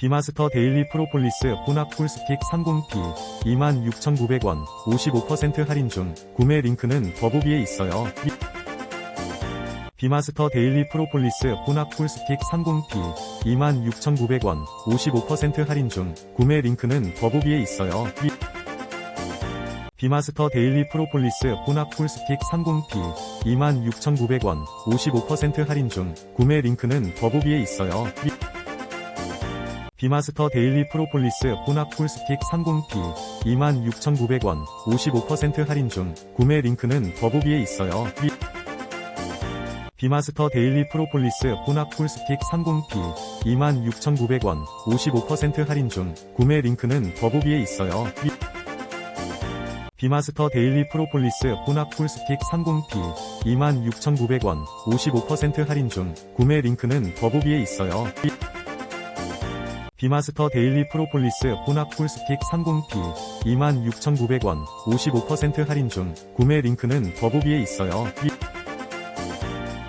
비마스터 데일리 프로폴리스 혼합 쿨스틱 30P 26,900원 55% 할인 중 구매 링크는 더보기에 있어요. 비- 비마스터 데일리 프로폴리스 혼합 쿨스틱 30P 26,900원 55% 할인 중 구매 링크는 더보기에 있어요. 비- 비마스터 데일리 프로폴리스 혼합 쿨스틱 30P 26,900원 55% 할인 중 구매 링크는 더보기에 있어요. 비- 비마스터 데일리 프로폴리스 혼합 쿨스틱 30P 26,900원 55% 할인 중 구매 링크는 더보기에 있어요. 비- 비마스터 데일리 프로폴리스 혼합 쿨스틱 30P 26,900원 55% 할인 중 구매 링크는 더보기에 있어요. 비- 비마스터 데일리 프로폴리스 혼합 쿨스틱 30P 26,900원 55% 할인 중 구매 링크는 더보기에 있어요. 비- 비마스터 데일리 프로폴리스 혼합 쿨스틱 30P 26,900원 55% 할인 중 구매 링크는 더보기에 있어요. 비-